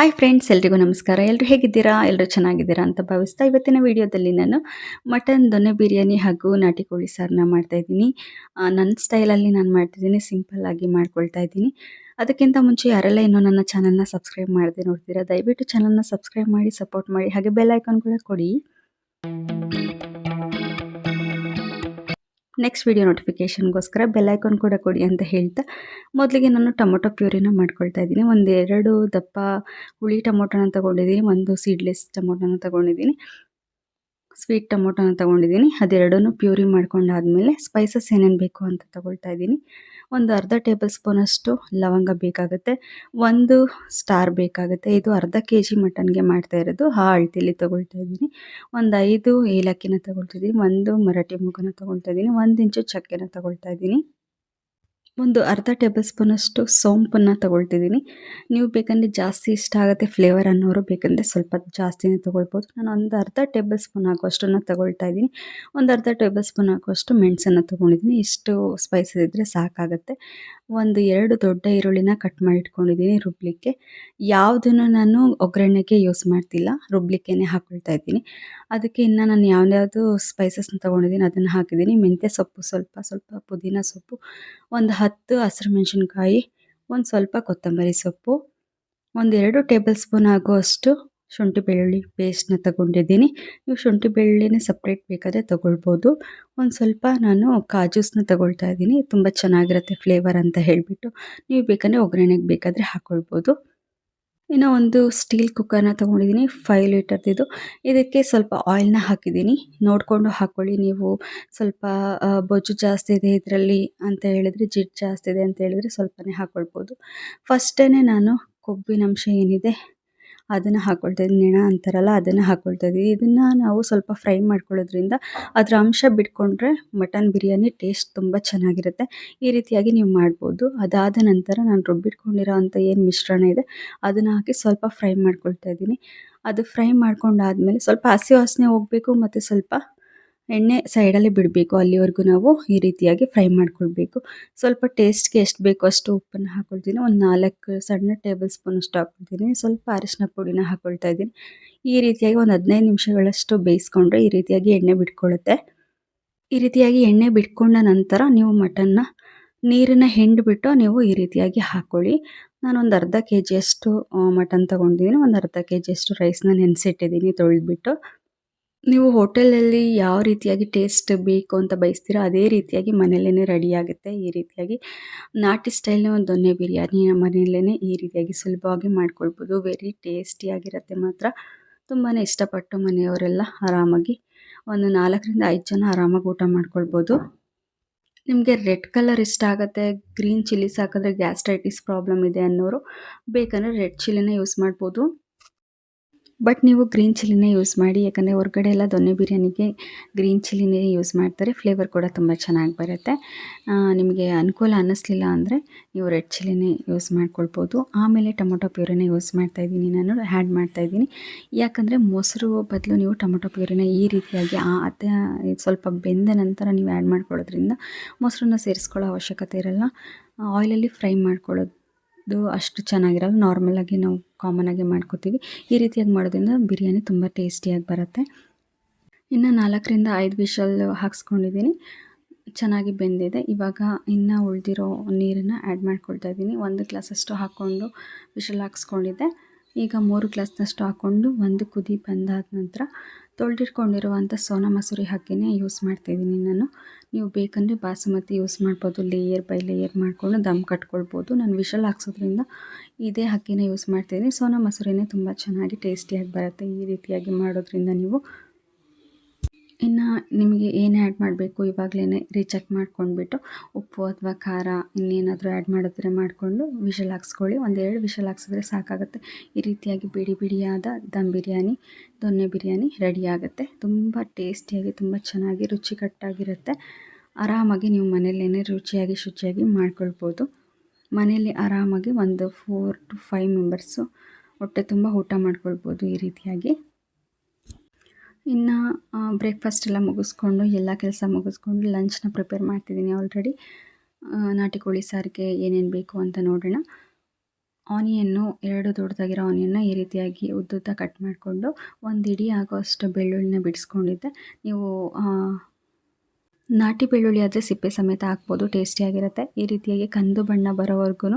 Hi friends ಎಲ್ರಿಗೂ ನಮಸ್ಕಾರ. ಎಲ್ಲರೂ ಹೇಗಿದ್ದೀರಾ? ಎಲ್ಲರೂ ಚೆನ್ನಾಗಿದ್ದೀರಾ ಅಂತ ಭಾವಿಸ್ತಾ ಇವತ್ತಿನ ವಿಡಿಯೋದಲ್ಲಿ ನಾನು ಮಟನ್ ದೊನ್ನೆ ಬಿರಿಯಾನಿ ಹಾಗೂ ನಾಟಿ ಕೋಳಿ ಸಾರನ್ನ ಮಾಡ್ತಾಯಿದ್ದೀನಿ ನನ್ನ ಸ್ಟೈಲಲ್ಲಿ ನಾನು ಮಾಡ್ತಿದ್ದೀನಿ. ಸಿಂಪಲ್ಲಾಗಿ ಮಾಡ್ಕೊಳ್ತಾ ಇದ್ದೀನಿ. ಅದಕ್ಕಿಂತ ಮುಂಚೆ ಯಾರೆಲ್ಲ ಇನ್ನೂ ನನ್ನ ಚಾನಲ್ನ ಸಬ್ಸ್ಕ್ರೈಬ್ ಮಾಡದೆ ನೋಡ್ತೀರಾ, ದಯವಿಟ್ಟು ಚಾನಲ್ನ ಸಬ್ಸ್ಕ್ರೈಬ್ ಮಾಡಿ ಸಪೋರ್ಟ್ ಮಾಡಿ, ಹಾಗೆ ಬೆಲ್ ಐಕಾನ್ ಕೂಡ ಕೊಡಿ. ನೆಕ್ಸ್ಟ್ ವಿಡಿಯೋ ನೋಟಿಫಿಕೇಷನ್ಗೋಸ್ಕರ ಬೆಲ್ಲೈಕಾನ್ ಕೂಡ ಕೊಡಿ ಅಂತ ಹೇಳ್ತಾ, ಮೊದಲಿಗೆ ನಾನು ಟೊಮೊಟೊ ಪ್ಯೂರಿನ ಮಾಡ್ಕೊಳ್ತಾ ಇದ್ದೀನಿ. ಒಂದು ಎರಡು ದಪ್ಪ ಹುಳಿ ಟೊಮೊಟೊನ ತೊಗೊಂಡಿದ್ದೀನಿ, ಒಂದು ಸೀಡ್ಲೆಸ್ ಟೊಮೊಟೊನ ತೊಗೊಂಡಿದ್ದೀನಿ ಸ್ವೀಟ್ ಟೊಮೊಟೊನ ತೊಗೊಂಡಿದ್ದೀನಿ. ಅದೆರಡೂ ಪ್ಯೂರಿ ಮಾಡ್ಕೊಂಡಾದಮೇಲೆ ಸ್ಪೈಸಸ್ ಏನೇನು ಬೇಕು ಅಂತ ತೊಗೊಳ್ತಾ ಇದ್ದೀನಿ. ಒಂದು ಅರ್ಧ ಟೇಬಲ್ ಸ್ಪೂನಷ್ಟು ಲವಂಗ ಬೇಕಾಗುತ್ತೆ, ಒಂದು ಸ್ಟಾರ್ ಬೇಕಾಗುತ್ತೆ. ಇದು ಅರ್ಧ ಕೆ ಜಿ ಮಟನ್ಗೆ ಮಾಡ್ತಾ ಇರೋದು. ಆ ಅಳತಿಲಿ ತೊಗೊಳ್ತಾ ಇದ್ದೀನಿ. ಒಂದು ಐದು ಏಲಕ್ಕಿನ ತೊಗೊಳ್ತಿದ್ದೀನಿ ಒಂದು ಮರಾಠಿ ಮೊಗ್ಗನ್ನ ತೊಗೊಳ್ತಾ ಇದ್ದೀನಿ, ಒಂದು ಇಂಚು ಚಕ್ಕೆನ ತೊಗೊಳ್ತಾ ಇದ್ದೀನಿ. ಒಂದು ಅರ್ಧ ಟೇಬಲ್ ಸ್ಪೂನಷ್ಟು ಸೋಂಪನ್ನು ತೊಗೊಳ್ತಿದ್ದೀನಿ. ನೀವು ಬೇಕಂದರೆ ಜಾಸ್ತಿ ಇಷ್ಟ ಆಗುತ್ತೆ ಫ್ಲೇವರ್ ಅನ್ನೋರು ಬೇಕಂದರೆ ಸ್ವಲ್ಪ ಜಾಸ್ತಿನೇ ತೊಗೊಳ್ಬೋದು. ನಾನು ಒಂದು ಅರ್ಧ ಟೇಬಲ್ ಸ್ಪೂನ್ ಹಾಕುವಷ್ಟನ್ನು ತೊಗೊಳ್ತಾ ಇದ್ದೀನಿ. ಒಂದು ಅರ್ಧ ಟೇಬಲ್ ಸ್ಪೂನ್ ಹಾಕುವಷ್ಟು ಮೆಣಸನ್ನು ತೊಗೊಂಡಿದ್ದೀನಿ. ಇಷ್ಟು ಸ್ಪೈಸಸ್ ಇದ್ದರೆ ಸಾಕಾಗುತ್ತೆ. ಒಂದು ಎರಡು ದೊಡ್ಡ ಈರುಳ್ಳಿನ ಕಟ್ ಮಾಡಿ ಇಟ್ಕೊಂಡಿದ್ದೀನಿ ರುಬ್ಲಿಕ್ಕೆ. ಯಾವುದನ್ನು ನಾನು ಒಗ್ಗರಣೆಗೆ ಯೂಸ್ ಮಾಡ್ತಿಲ್ಲ ರುಬ್ಲಿಕ್ಕೇ ಹಾಕ್ಕೊಳ್ತಾ ಇದ್ದೀನಿ. ಅದಕ್ಕೆ ಇನ್ನು ನಾನು ಯಾವ್ದ್ಯಾವುದು ಸ್ಪೈಸಸ್ನ ತೊಗೊಂಡಿದ್ದೀನಿ ಅದನ್ನು ಹಾಕಿದ್ದೀನಿ. ಮೆಂತ್ಯ ಸೊಪ್ಪು ಸ್ವಲ್ಪ ಸ್ವಲ್ಪ ಪುದೀನ ಸೊಪ್ಪು, ಒಂದು ಹತ್ತು ಹಸಿರು ಮೆಣಸಿನ್ಕಾಯಿ ಒಂದು ಸ್ವಲ್ಪ ಕೊತ್ತಂಬರಿ ಸೊಪ್ಪು ಒಂದೆರಡು ಟೇಬಲ್ ಸ್ಪೂನ್ ಆಗುವಷ್ಟು ಶುಂಠಿ ಬೆಳ್ಳುಳ್ಳಿ ಪೇಸ್ಟ್ನ ತಗೊಂಡಿದ್ದೀನಿ. ನೀವು ಶುಂಠಿ ಬೆಳ್ಳುಳ್ಳಿನೇ ಸಪ್ರೇಟ್ ಬೇಕಾದರೆ ತೊಗೊಳ್ಬೋದು. ಒಂದು ಸ್ವಲ್ಪ ನಾನು ಕಾಜೂಸ್ನ ತಗೊಳ್ತಾ ಇದ್ದೀನಿ. ತುಂಬ ಚೆನ್ನಾಗಿರುತ್ತೆ ಫ್ಲೇವರ್ ಅಂತ ಹೇಳಿಬಿಟ್ಟು. ನೀವು ಬೇಕಂದರೆ ಒಗ್ಗರಣೆಗೆ ಬೇಕಾದರೆ ಹಾಕ್ಕೊಳ್ಬೋದು ಇನ್ನು ಒಂದು ಸ್ಟೀಲ್ ಕುಕ್ಕರ್ನ ತೊಗೊಂಡಿದ್ದೀನಿ ಫೈವ್ ಲೀಟರ್ದಿದು ಇದಕ್ಕೆ ಸ್ವಲ್ಪ ಆಯಿಲ್ನ ಹಾಕಿದ್ದೀನಿ. ನೋಡಿಕೊಂಡು ಹಾಕ್ಕೊಳ್ಳಿ ನೀವು. ಸ್ವಲ್ಪ ಬೊಜ್ಜು ಜಾಸ್ತಿ ಇದೆ ಇದರಲ್ಲಿ ಅಂತ ಹೇಳಿದ್ರೆ ಜಿಡ್ ಜಾಸ್ತಿ ಇದೆ ಅಂತ ಹೇಳಿದ್ರೆ ಸ್ವಲ್ಪನೇ ಹಾಕ್ಕೊಳ್ಬೋದು ಫಸ್ಟೇ ನಾನು ಕೊಬ್ಬಿನಂಶ ಏನಿದೆ ಅದನ್ನು ಹಾಕ್ಕೊಳ್ತಾ ನೆಣ ಅಂತಾರಲ್ಲ, ಅದನ್ನು ಹಾಕ್ಕೊಳ್ತಾ ಇದ್ದೀವಿ ಇದನ್ನು ನಾವು ಸ್ವಲ್ಪ ಫ್ರೈ ಮಾಡ್ಕೊಳ್ಳೋದ್ರಿಂದ ಅದರ ಅಂಶ ಬಿಟ್ಕೊಂಡ್ರೆ ಮಟನ್ ಬಿರಿಯಾನಿ ಟೇಸ್ಟ್ ತುಂಬ ಚೆನ್ನಾಗಿರುತ್ತೆ. ಈ ರೀತಿಯಾಗಿ ನೀವು ಮಾಡ್ಬೋದು. ಅದಾದ ನಂತರ ನಾನು ರುಬ್ಬಿಟ್ಕೊಂಡಿರೋ ಅಂಥ ಏನು ಮಿಶ್ರಣ ಇದೆ, ಅದನ್ನು ಹಾಕಿ ಸ್ವಲ್ಪ ಫ್ರೈ ಮಾಡ್ಕೊಳ್ತಾ ಇದ್ದೀನಿ ಅದು ಫ್ರೈ ಮಾಡ್ಕೊಂಡಾದ್ಮೇಲೆ ಸ್ವಲ್ಪ ಹಸಿ ವಾಸನೆ ಹೋಗಬೇಕು, ಮತ್ತು ಸ್ವಲ್ಪ ಎಣ್ಣೆ ಸೈಡಲ್ಲಿ ಬಿಡಬೇಕು. ಅಲ್ಲಿವರೆಗೂ ನಾವು ಈ ರೀತಿಯಾಗಿ ಫ್ರೈ ಮಾಡ್ಕೊಳ್ಬೇಕು. ಸ್ವಲ್ಪ ಟೇಸ್ಟ್ಗೆ ಎಷ್ಟು ಬೇಕೋ ಅಷ್ಟು ಉಪ್ಪನ್ನು ಹಾಕ್ಕೊಳ್ತೀನಿ ಒಂದು ನಾಲ್ಕು ಸಣ್ಣ ಟೇಬಲ್ ಸ್ಪೂನ್ ಅಷ್ಟು ಹಾಕ್ಕೊಳ್ತೀನಿ ಸ್ವಲ್ಪ ಅರಿಶಿನ ಪುಡಿನ ಹಾಕ್ಕೊಳ್ತಾ ಇದ್ದೀನಿ. ಈ ರೀತಿಯಾಗಿ ಒಂದು ಹದಿನೈದು ನಿಮಿಷಗಳಷ್ಟು ಬೇಯಿಸ್ಕೊಂಡ್ರೆ ಈ ರೀತಿಯಾಗಿ ಎಣ್ಣೆ ಬಿಟ್ಕೊಳ್ಳುತ್ತೆ ಈ ರೀತಿಯಾಗಿ ಎಣ್ಣೆ ಬಿಟ್ಕೊಂಡ ನಂತರ ನೀವು ಮಟನ್ನ ನೀರನ್ನು ಹಿಂಡ್ಬಿಟ್ಟು ನೀವು ಈ ರೀತಿಯಾಗಿ ಹಾಕ್ಕೊಳ್ಳಿ ನಾನೊಂದು ಅರ್ಧ ಕೆ ಜಿಯಷ್ಟು ಮಟನ್ ತೊಗೊಂಡಿದ್ದೀನಿ ಒಂದು ಅರ್ಧ ಕೆ ಜಿಯಷ್ಟು ರೈಸ್ನ ನೆನೆಸಿಟ್ಟಿದ್ದೀನಿ ತೊಳೆದ್ಬಿಟ್ಟು. ನೀವು ಹೋಟೆಲಲ್ಲಿ ಯಾವ ರೀತಿಯಾಗಿ ಟೇಸ್ಟ್ ಬೇಕು ಅಂತ ಬಯಸ್ತೀರೋ ಅದೇ ರೀತಿಯಾಗಿ ಮನೆಯಲ್ಲೇ ರೆಡಿ ಆಗುತ್ತೆ ಈ ರೀತಿಯಾಗಿ ನಾಟಿ ಸ್ಟೈಲ್ನ ಒಂದು ದೊನ್ನೆ ಬಿರಿಯಾನಿ ಮನೆಯಲ್ಲೇ ಈ ರೀತಿಯಾಗಿ ಸುಲಭವಾಗಿ ಮಾಡ್ಕೊಳ್ಬೋದು. ವೆರಿ ಟೇಸ್ಟಿಯಾಗಿರುತ್ತೆ ಮಾತ್ರ. ತುಂಬಾ ಇಷ್ಟಪಟ್ಟು ಮನೆಯವರೆಲ್ಲ ಆರಾಮಾಗಿ ಒಂದು ನಾಲ್ಕರಿಂದ ಐದು ಜನ ಆರಾಮಾಗಿ ಊಟ ಮಾಡ್ಕೊಳ್ಬೋದು. ನಿಮಗೆ ರೆಡ್ ಕಲರ್ ಇಷ್ಟ ಆಗುತ್ತೆ, ಗ್ರೀನ್ ಚಿಲ್ಲೀಸ್ ಹಾಕಿದ್ರೆ ಗ್ಯಾಸ್ಟ್ರೈಟಿಸ್ ಪ್ರಾಬ್ಲಮ್ ಇದೆ ಅನ್ನೋರು ಬೇಕಂದರೆ ರೆಡ್ ಚಿಲ್ಲಿನ ಯೂಸ್ ಮಾಡ್ಬೋದು. ಬಟ್ ನೀವು ಗ್ರೀನ್ ಚಿಲ್ಲಿನೇ ಯೂಸ್ ಮಾಡಿ, ಯಾಕಂದರೆ ಹೊರಗಡೆ ಎಲ್ಲ ದೊನ್ನೆ ಬಿರಿಯಾನಿಗೆ ಗ್ರೀನ್ ಚಿಲ್ಲಿನೇ ಯೂಸ್ ಮಾಡ್ತಾರೆ. ಫ್ಲೇವರ್ ಕೂಡ ತುಂಬ ಚೆನ್ನಾಗಿ ಬರುತ್ತೆ. ನಿಮಗೆ ಅನುಕೂಲ ಅನ್ನಿಸ್ಲಿಲ್ಲ ಅಂದರೆ ನೀವು ರೆಡ್ ಚಿಲ್ಲಿನೇ ಯೂಸ್ ಮಾಡ್ಕೊಳ್ಬೋದು. ಆಮೇಲೆ ಟೊಮೊಟೊ ಪ್ಯೂರಿನೇ ಯೂಸ್ ಮಾಡ್ತಾಯಿದ್ದೀನಿ ನಾನು ಆ್ಯಡ್ ಮಾಡ್ತಾಯಿದ್ದೀನಿ ಯಾಕಂದರೆ ಮೊಸರು ಬದಲು ನೀವು ಟೊಮೊಟೊ ಪ್ಯೂರಿನ ಈ ರೀತಿಯಾಗಿ ಆ ಸ್ವಲ್ಪ ಬೆಂದ ನಂತರ ನೀವು ಆ್ಯಡ್ ಮಾಡ್ಕೊಳ್ಳೋದ್ರಿಂದ ಮೊಸರನ್ನ ಸೇರಿಸ್ಕೊಳ್ಳೋ ಅವಶ್ಯಕತೆ ಇರಲ್ಲ. ಆಯಿಲಲ್ಲಿ ಫ್ರೈ ಮಾಡ್ಕೊಳ್ಳೋದು ಅಷ್ಟು ಚೆನ್ನಾಗಿರಲ್ಲ. ನಾರ್ಮಲಾಗಿ ನಾವು ಕಾಮನಾಗಿ ಮಾಡ್ಕೋತೀವಿ. ಈ ರೀತಿಯಾಗಿ ಮಾಡೋದ್ರಿಂದ ಬಿರಿಯಾನಿ ತುಂಬ ಟೇಸ್ಟಿಯಾಗಿ ಬರುತ್ತೆ. ಇನ್ನು ನಾಲ್ಕರಿಂದ ಐದು ವಿಷಲ್ ಹಾಕ್ಸ್ಕೊಂಡಿದ್ದೀನಿ. ಚೆನ್ನಾಗಿ ಬೆಂದಿದೆ. ಇವಾಗ ಇನ್ನು ಉಳಿದಿರೋ ನೀರನ್ನು ಆ್ಯಡ್ ಮಾಡ್ಕೊಳ್ತಾ ಇದ್ದೀನಿ. ಒಂದು ಗ್ಲಾಸಷ್ಟು ಹಾಕ್ಕೊಂಡು ವಿಷಲ್ ಹಾಕ್ಸ್ಕೊಂಡಿದ್ದೆ. ಈಗ ಮೂರು ಗ್ಲಾಸ್ನಷ್ಟು ಹಾಕ್ಕೊಂಡು ಒಂದು ಕುದಿ ಬಂದಾದ ನಂತರ ತೊಳೆದಿಟ್ಕೊಂಡಿರುವಂಥ ಸೋನಾ ಮಸೂರಿ ಹಾಕಿನೇ ಯೂಸ್ ಮಾಡ್ತಾಯಿದ್ದೀನಿ ನಾನು. ನೀವು ಬೇಕಂದರೆ ಬಾಸುಮತಿ ಯೂಸ್ ಮಾಡ್ಬೋದು ಲೇಯರ್ ಬೈ ಲೇಯರ್ ಮಾಡಿಕೊಂಡು ದಮ್ ಕಟ್ಕೊಳ್ಬೋದು. ನಾನು ವಿಶಲ್ ಹಾಕ್ಸೋದ್ರಿಂದ ಇದೇ ಅಕ್ಕಿನ ಯೂಸ್ ಮಾಡ್ತಾಯಿದ್ದೀನಿ ಸೋನಾ ಮಸೂರಿನೇ ತುಂಬ ಚೆನ್ನಾಗಿ ಟೇಸ್ಟಿಯಾಗಿ ಬರುತ್ತೆ. ಈ ರೀತಿಯಾಗಿ ಮಾಡೋದ್ರಿಂದ ನೀವು ಇನ್ನು ನಿಮಗೆ ಏನು ಆ್ಯಡ್ ಮಾಡಬೇಕು? ಇವಾಗಲೇ ರೀಚೆಕ್ ಮಾಡ್ಕೊಂಡ್ಬಿಟ್ಟು ಉಪ್ಪು ಅಥವಾ ಖಾರ ಇನ್ನೇನಾದರೂ ಆ್ಯಡ್ ಮಾಡಿದ್ರೆ ಮಾಡಿಕೊಂಡು ವಿಷಲ್ ಹಾಕ್ಸ್ಕೊಳ್ಳಿ. ಒಂದೆರಡು ವಿಷಲ್ ಹಾಕ್ಸಿದ್ರೆ ಸಾಕಾಗುತ್ತೆ. ಈ ರೀತಿಯಾಗಿ ಬಿಡಿ ಬಿಡಿಯಾದ ದಮ್ ಬಿರಿಯಾನಿ, ದೊನ್ನೆ ಬಿರಿಯಾನಿ ರೆಡಿ ಆಗುತ್ತೆ. ತುಂಬ ಟೇಸ್ಟಿಯಾಗಿ, ತುಂಬ ಚೆನ್ನಾಗಿ, ರುಚಿಕಟ್ಟಾಗಿರುತ್ತೆ. ಆರಾಮಾಗಿ ನೀವು ಮನೆಯಲ್ಲೇ ರುಚಿಯಾಗಿ, ಶುಚಿಯಾಗಿ ಮಾಡ್ಕೊಳ್ಬೋದು. ಮನೆಯಲ್ಲಿ ಆರಾಮಾಗಿ ಒಂದು ಫೋರ್ ಟು ಫೈವ್ ಮೆಂಬರ್ಸು ಹೊಟ್ಟೆ ತುಂಬ ಊಟ ಮಾಡ್ಕೊಳ್ಬೋದು ಈ ರೀತಿಯಾಗಿ. ಇನ್ನು ಬ್ರೇಕ್ಫಾಸ್ಟ್ ಎಲ್ಲ ಮುಗಿಸ್ಕೊಂಡು, ಎಲ್ಲ ಕೆಲಸ ಮುಗಿಸ್ಕೊಂಡು ಲಂಚ್ನ ಪ್ರಿಪೇರ್ ಮಾಡ್ತಿದ್ದೀನಿ ಆಲ್ರೆಡಿ ನಾಟಿ ಕೋಳಿ ಸಾರಿಗೆ ಏನೇನು ಬೇಕು ಅಂತ ನೋಡೋಣ. ಆನಿಯನ್ನು ಎರಡು ದೊಡ್ಡದಾಗಿರೋ ಆನಿಯನ್ನ ಈ ರೀತಿಯಾಗಿ ಉದ್ದುದ್ದ ಕಟ್ ಮಾಡಿಕೊಂಡು, ಒಂದು ಇಡೀ ಆಗೋಷ್ಟು ಬೆಳ್ಳುಳ್ಳಿನ ಬಿಡಿಸ್ಕೊಂಡಿದ್ದೆ. ನೀವು ನಾಟಿ ಬೆಳ್ಳುಳ್ಳಿ ಆದರೆ ಸಿಪ್ಪೆ ಸಮೇತ ಹಾಕ್ಬೋದು ಟೇಸ್ಟಿಯಾಗಿರುತ್ತೆ ಈ ರೀತಿಯಾಗಿ ಕಂದು ಬಣ್ಣ ಬರೋವರೆಗೂ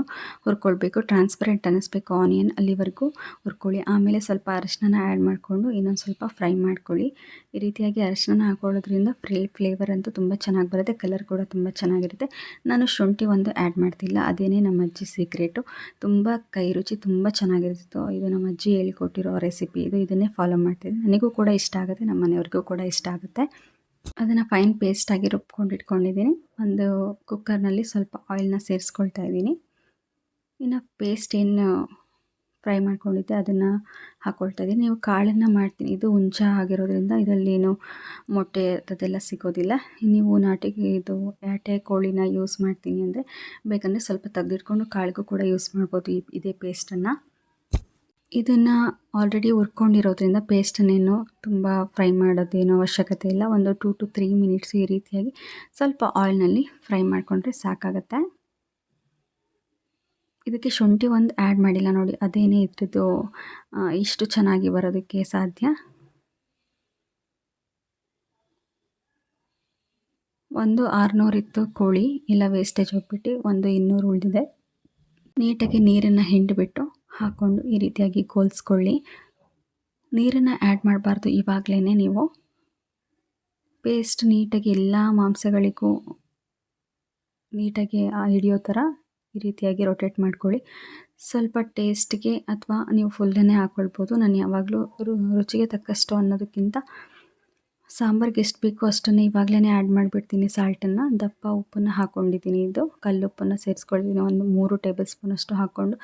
ಹುರ್ಕೊಳ್ಬೇಕು. ಟ್ರಾನ್ಸ್ಪರೆಂಟ್ ಅನ್ನಿಸ್ಬೇಕು ಆನಿಯನ್ ಅಲ್ಲಿವರೆಗೂ ಹುರ್ಕೊಳ್ಳಿ. ಆಮೇಲೆ ಸ್ವಲ್ಪ ಅರಶಿನ ಆ್ಯಡ್ ಮಾಡಿಕೊಂಡು ಇನ್ನೊಂದು ಸ್ವಲ್ಪ ಫ್ರೈ ಮಾಡ್ಕೊಳ್ಳಿ. ಈ ರೀತಿಯಾಗಿ ಅರಶಿನ ಹಾಕೊಳ್ಳೋದ್ರಿಂದ ಫ್ರೀ ಫ್ಲೇವರ್ ಅಂತೂ ತುಂಬ ಚೆನ್ನಾಗಿ ಬರುತ್ತೆ. ಕಲರ್ ಕೂಡ ತುಂಬ ಚೆನ್ನಾಗಿರುತ್ತೆ. ನಾನು ಶುಂಠಿ ಒಂದು ಆ್ಯಡ್ ಮಾಡ್ತಿಲ್ಲ. ಅದೇನೇ ನಮ್ಮ ಅಜ್ಜಿ ಸೀಕ್ರೆಟು ತುಂಬ ಕೈ ರುಚಿ ತುಂಬ ಚೆನ್ನಾಗಿರ್ತಿತ್ತು. ಇದು ನಮ್ಮ ಅಜ್ಜಿ ಹೇಳಿಕೊಟ್ಟಿರೋ ರೆಸಿಪಿ ಇದು ಇದನ್ನೇ ಫಾಲೋ ಮಾಡ್ತೀನಿ ನನಗೂ ಕೂಡ ಇಷ್ಟ ಆಗುತ್ತೆ. ನಮ್ಮ ಮನೆಯವ್ರಿಗೂ ಕೂಡ ಇಷ್ಟ ಆಗುತ್ತೆ. ಅದನ್ನು ಫೈನ್ ಪೇಸ್ಟಾಗಿ ರುಬ್ಕೊಂಡು ಇಟ್ಕೊಂಡಿದ್ದೀನಿ. ಒಂದು ಕುಕ್ಕರ್ನಲ್ಲಿ ಸ್ವಲ್ಪ ಆಯಿಲ್ನ ಸೇರಿಸ್ಕೊಳ್ತಾ ಇದ್ದೀನಿ. ಇನ್ನು ಪೇಸ್ಟ್ ಏನು ಫ್ರೈ ಮಾಡ್ಕೊಂಡಿದ್ದೆ ಅದನ್ನು ಹಾಕ್ಕೊಳ್ತಾ ಇದ್ದೀನಿ. ನೀವು ಕಾಳನ್ನು ಮಾಡ್ತೀನಿ. ಇದು ಹುಂಚ ಆಗಿರೋದ್ರಿಂದ ಇದರಲ್ಲಿ ಏನು ಮೊಟ್ಟೆ ಅದೆಲ್ಲ ಸಿಗೋದಿಲ್ಲ. ನೀವು ನಾಟಿಗೆ ಇದು ಯಾಟೆ, ಕೋಳಿನ ಯೂಸ್ ಮಾಡ್ತೀನಿ ಅಂದರೆ ಬೇಕಂದರೆ ಸ್ವಲ್ಪ ತೆಗೆದಿಟ್ಕೊಂಡು ಕಾಳಿಗೂ ಕೂಡ ಯೂಸ್ ಮಾಡ್ಬೋದು ಈ, ಇದೇ ಪೇಸ್ಟನ್ನು ಇದನ್ನು ಆಲ್ರೆಡಿ ಹುರ್ಕೊಂಡಿರೋದ್ರಿಂದ ಪೇಸ್ಟನ್ನೇನು ತುಂಬ ಫ್ರೈ ಮಾಡೋದೇನೋ ಅವಶ್ಯಕತೆ ಇಲ್ಲ. ಒಂದು ಟೂ ಟು ತ್ರೀ ಮಿನಿಟ್ಸ್ ಈ ರೀತಿಯಾಗಿ ಸ್ವಲ್ಪ ಆಯಿಲ್ನಲ್ಲಿ ಫ್ರೈ ಮಾಡಿಕೊಂಡ್ರೆ ಸಾಕಾಗತ್ತೆ. ಇದಕ್ಕೆ ಶುಂಠಿ ಒಂದು ಆ್ಯಡ್ ಮಾಡಿಲ್ಲ ನೋಡಿ, ಅದೇನೇ ಇದ್ರದ್ದು ಇಷ್ಟು ಚೆನ್ನಾಗಿ ಬರೋದಕ್ಕೆ ಸಾಧ್ಯ? ಒಂದು ಆರುನೂರಿತ್ತು ಕೋಳಿ, ಇಲ್ಲ ವೇಸ್ಟೇಜ್ ಹೋಗ್ಬಿಟ್ಟು ಒಂದು ಇನ್ನೂರು ಉಳಿದಿದೆ. ನೀಟಾಗಿ ನೀರನ್ನು ಹಿಂಡಿಬಿಟ್ಟು ಹಾಕ್ಕೊಂಡು ಈ ರೀತಿಯಾಗಿ ಕೋಲ್ಸ್ಕೊಳ್ಳಿ ನೀರನ್ನು ಆ್ಯಡ್ ಮಾಡಬಾರ್ದು ಇವಾಗಲೇ ನೀವು. ಪೇಸ್ಟ್ ನೀಟಾಗಿ ಎಲ್ಲ ಮಾಂಸಗಳಿಗೂ ನೀಟಾಗಿ ಹಿಡಿಯೋ ಥರ ಈ ರೀತಿಯಾಗಿ ರೊಟೇಟ್ ಮಾಡ್ಕೊಳ್ಳಿ. ಸ್ವಲ್ಪ ಟೇಸ್ಟ್ಗೆ ಅಥವಾ ನೀವು ಫುಲ್ಲನ್ನೇ ಹಾಕ್ಕೊಳ್ಬೋದು ನಾನು ಯಾವಾಗಲೂ ರುಚಿಗೆ ತಕ್ಕಷ್ಟು ಅನ್ನೋದಕ್ಕಿಂತ ಸಾಂಬಾರಿಗೆ ಎಷ್ಟು ಬೇಕೋ ಅಷ್ಟನ್ನು ಇವಾಗಲೇ ಆ್ಯಡ್ ಮಾಡಿಬಿಡ್ತೀನಿ ಸಾಲ್ಟನ್ನು. ದಪ್ಪ ಉಪ್ಪನ್ನು ಹಾಕ್ಕೊಂಡಿದ್ದೀನಿ ಇದು. ಕಲ್ಲುಪ್ಪನ್ನು ಸೇರಿಸ್ಕೊಳ್ತೀನಿ. ಒಂದು ಮೂರು ಟೇಬಲ್ ಸ್ಪೂನ್ ಅಷ್ಟು ಹಾಕ್ಕೊಂಡು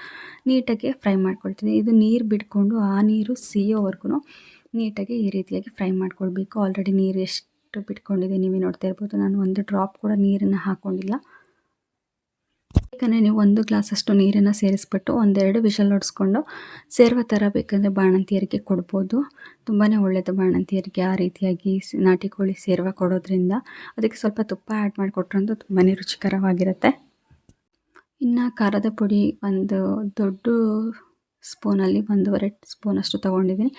ನೀಟಾಗಿ ಫ್ರೈ ಮಾಡ್ಕೊಳ್ತೀನಿ. ಇದು ನೀರು ಬಿಟ್ಕೊಂಡು ಆ ನೀರು ಸಿಯೋವರೆಗೂ ನೀಟಾಗಿ ಈ ರೀತಿಯಾಗಿ ಫ್ರೈ ಮಾಡ್ಕೊಳ್ಬೇಕು. ಆಲ್ರೆಡಿ ನೀರು ಎಷ್ಟು ಬಿಟ್ಕೊಂಡಿದೆ ನೀವೇ ನೋಡ್ತಾ ಇರ್ಬೋದು. ನಾನು ಒಂದು ಡ್ರಾಪ್ ಕೂಡ ನೀರನ್ನು ಹಾಕ್ಕೊಂಡಿಲ್ಲ ಬೇಕಂದರೆ ನೀವು ಒಂದು ಗ್ಲಾಸಷ್ಟು ನೀರನ್ನು ಸೇರಿಸ್ಬಿಟ್ಟು ಒಂದೆರಡು ವಿಷಲ್ ಹೊಡೆಸ್ಕೊಂಡು ಸೇರುವ ಥರ ಬೇಕಂದರೆ ಬಾಣಂತಿಯರಿಗೆ ಕೊಡ್ಬೋದು. ತುಂಬಾ ಒಳ್ಳೆಯದು ಬಾಣಂತಿಯರಿಗೆ ಆ ರೀತಿಯಾಗಿ ನಾಟಿ ಕೋಳಿ ಸೇರುವ ಕೊಡೋದ್ರಿಂದ. ಅದಕ್ಕೆ ಸ್ವಲ್ಪ ತುಪ್ಪ ಆ್ಯಡ್ ಮಾಡಿಕೊಟ್ರಂತೂ ತುಂಬಾ ರುಚಿಕರವಾಗಿರುತ್ತೆ. ಇನ್ನು ಖಾರದ ಪುಡಿ ಒಂದು ದೊಡ್ಡ ಸ್ಪೂನಲ್ಲಿ ಒಂದೂವರೆ ಸ್ಪೂನಷ್ಟು ತೊಗೊಂಡಿದ್ದೀನಿ.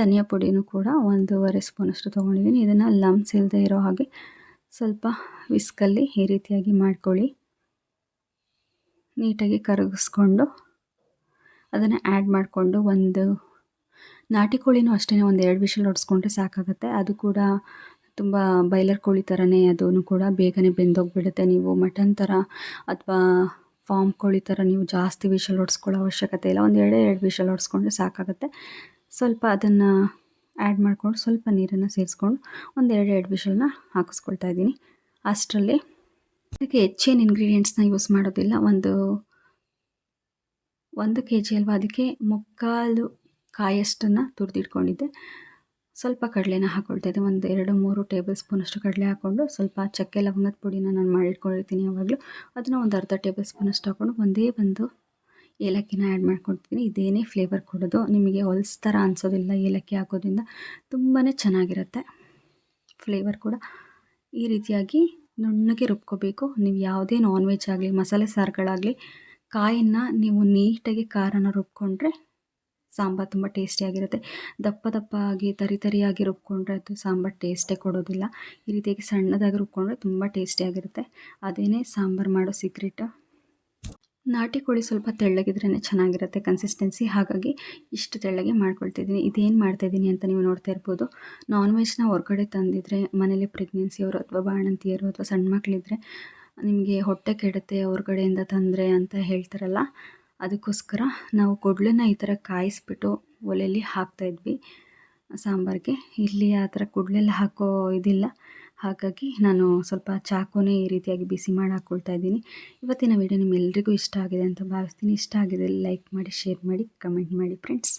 ಧನಿಯಾ ಪುಡಿನೂ ಕೂಡ ಒಂದೂವರೆ ಸ್ಪೂನಷ್ಟು ತೊಗೊಂಡಿದ್ದೀನಿ. ಇದನ್ನು ಲಮ್ಸ್ ಇಲ್ಲದೆ ಇರೋ ಹಾಗೆ ಸ್ವಲ್ಪ ವಿಸ್ಕಲ್ಲಿ ಈ ರೀತಿಯಾಗಿ ಮಾಡ್ಕೊಳ್ಳಿ. ನೀಟಾಗಿ ಕರಗಿಸ್ಕೊಂಡು ಅದನ್ನು ಆ್ಯಡ್ ಮಾಡಿಕೊಂಡು ಒಂದು ನಾಟಿ ಕೋಳಿನೂ ಅಷ್ಟೇ ಒಂದು ಎರಡು ವಿಷಲ್ ಹೊಡ್ಸ್ಕೊಂಡ್ರೆ ಸಾಕಾಗುತ್ತೆ. ಅದು ಕೂಡ ತುಂಬ ಬೈಲರ್ ಕೋಳಿ ಥರನೇ ಅದೂ ಕೂಡ ಬೇಗನೆ ಬೆಂದೋಗಿಬಿಡುತ್ತೆ. ನೀವು ಮಟನ್ ಥರ ಅಥವಾ ಫಾರ್ಮ್ ಕೋಳಿ ಥರ ನೀವು ಜಾಸ್ತಿ ವಿಷಲ್ ಹೊಡ್ಸ್ಕೊಳ್ಳೋ ಅವಶ್ಯಕತೆ ಇಲ್ಲ. ಒಂದು ಎರಡೇ ಎರಡು ವಿಷಲ್ ಹೊಡ್ಸ್ಕೊಂಡ್ರೆ ಸಾಕಾಗುತ್ತೆ. ಸ್ವಲ್ಪ ಅದನ್ನು ಆ್ಯಡ್ ಮಾಡಿಕೊಂಡು ಸ್ವಲ್ಪ ನೀರನ್ನು ಸೇರಿಸ್ಕೊಂಡು ಒಂದು ಎರಡು ಎರಡು ವಿಷಲನ್ನ ಹಾಕಿಸ್ಕೊಳ್ತಾ ಇದ್ದೀನಿ. ಅಷ್ಟರಲ್ಲಿ ಅದಕ್ಕೆ ಹೆಚ್ಚೇನು ಇಂಗ್ರೀಡಿಯೆಂಟ್ಸ್ನ ಯೂಸ್ ಮಾಡೋದಿಲ್ಲ. ಒಂದು ಒಂದು ಕೆ ಜಿ ಅಲ್ವಾ ಅದಕ್ಕೆ ಮುಕ್ಕಾಲು ಕಾಯಷ್ಟನ್ನು ತುರಿದಿಟ್ಕೊಂಡಿದ್ದೆ. ಸ್ವಲ್ಪ ಕಡಲೆನ ಹಾಕ್ಕೊಳ್ತಾ ಇದ್ದೆ. ಒಂದು ಎರಡು, ಮೂರು ಟೇಬಲ್ ಸ್ಪೂನಷ್ಟು ಕಡಲೆ ಹಾಕ್ಕೊಂಡು ಸ್ವಲ್ಪ ಚಕ್ಕೆ, ಲವಂಗದ ಪುಡಿನ ನಾನು ಮಾಡಿಟ್ಕೊಂಡಿರ್ತೀನಿ ಯಾವಾಗಲೂ. ಅದನ್ನು ಒಂದು ಅರ್ಧ ಟೇಬಲ್ ಸ್ಪೂನಷ್ಟು ಹಾಕ್ಕೊಂಡು ಒಂದೇ ಒಂದು ಏಲಕ್ಕಿನ ಆ್ಯಡ್ ಮಾಡ್ಕೊಳ್ತೀನಿ ಇದೇನೇ ಫ್ಲೇವರ್ ಕೊಡೋದು. ನಿಮಗೆ ಹೊಲ್ಸ್ ಥರ ಅನಿಸೋದಿಲ್ಲ ಏಲಕ್ಕಿ ಹಾಕೋದ್ರಿಂದ. ತುಂಬಾ ಚೆನ್ನಾಗಿರುತ್ತೆ ಫ್ಲೇವರ್ ಕೂಡ. ಈ ರೀತಿಯಾಗಿ ನುಣ್ಣಗೆ ರುಬ್ಕೋಬೇಕು. ನೀವು ಯಾವುದೇ ನಾನ್ ವೆಜ್ ಆಗಲಿ, ಮಸಾಲೆ ಸಾರುಗಳಾಗಲಿ ಕಾಯಿನ ನೀವು ನೀಟಾಗಿ ಖಾರನ ರುಬ್ಕೊಂಡ್ರೆ ಸಾಂಬಾರು ತುಂಬ ಟೇಸ್ಟಿಯಾಗಿರುತ್ತೆ ದಪ್ಪ ದಪ್ಪ ಆಗಿ, ತರಿ ತರಿಯಾಗಿ ರುಬ್ಕೊಂಡ್ರೆ ಅದು ಸಾಂಬಾರು ಟೇಸ್ಟೇ ಕೊಡೋದಿಲ್ಲ. ಈ ರೀತಿಯಾಗಿ ಸಣ್ಣದಾಗಿ ರುಬ್ಕೊಂಡ್ರೆ ತುಂಬ ಟೇಸ್ಟಿಯಾಗಿರುತ್ತೆ ಅದೇನೇ ಸಾಂಬಾರು ಮಾಡೋ ಸೀಕ್ರೆಟ್ ನಾಟಿ ಕೋಳಿ ಸ್ವಲ್ಪ ತೆಳ್ಳಗಿದ್ರೇ ಚೆನ್ನಾಗಿರುತ್ತೆ ಕನ್ಸಿಸ್ಟೆನ್ಸಿ ಹಾಗಾಗಿ ಇಷ್ಟು ತೆಳ್ಳಗೆ ಮಾಡ್ಕೊಳ್ತಿದ್ದೀನಿ. ಇದೇನು ಮಾಡ್ತಾಯಿದ್ದೀನಿ ಅಂತ ನೀವು ನೋಡ್ತಾ ಇರ್ಬೋದು. ನಾನ್ ವೆಜ್ನ ಹೊರಗಡೆ ತಂದಿದ್ರೆ ಮನೇಲಿ ಪ್ರೆಗ್ನೆನ್ಸಿಯವರು ಅಥವಾ ಬಾಣಂತಿಯರು ಅಥವಾ ಸಣ್ಣ ಮಕ್ಕಳಿದ್ರೆ ನಿಮಗೆ ಹೊಟ್ಟೆ ಕೆಡುತ್ತೆ, ಹೊರಗಡೆಯಿಂದ ತಂದರೆ ಅಂತ ಹೇಳ್ತಾರಲ್ಲ, ಅದಕ್ಕೋಸ್ಕರ ನಾವು ಕೊಡ್ಲನ್ನ ಈ ಥರ ಕಾಯಿಸ್ಬಿಟ್ಟು ಒಲೆಯಲ್ಲಿ ಹಾಕ್ತಾಯಿದ್ವಿ ಸಾಂಬಾರಿಗೆ. ಇಲ್ಲಿ ಆ ಥರ ಕುಡ್ಲೆಲ್ಲ ಹಾಕೋ ಇದಿಲ್ಲ. ಹಾಗಾಗಿ ನಾನು ಸ್ವಲ್ಪ ಚಾಕುನೇ ಈ ರೀತಿಯಾಗಿ ಬಿಸಿ ಮಾಡಿ ಹಾಕ್ಕೊಳ್ತಾ ಇದ್ದೀನಿ. ಇವತ್ತಿನ ವೀಡಿಯೋ ನಿಮ್ಮೆಲ್ಲರಿಗೂ ಇಷ್ಟ ಆಗಿದೆ ಅಂತ ಭಾವಿಸ್ತೀನಿ. ಇಷ್ಟ ಆಗಿದೆ ಲೈಕ್ ಮಾಡಿ ಶೇರ್ ಮಾಡಿ ಕಮೆಂಟ್ ಮಾಡಿ ಫ್ರೆಂಡ್ಸ್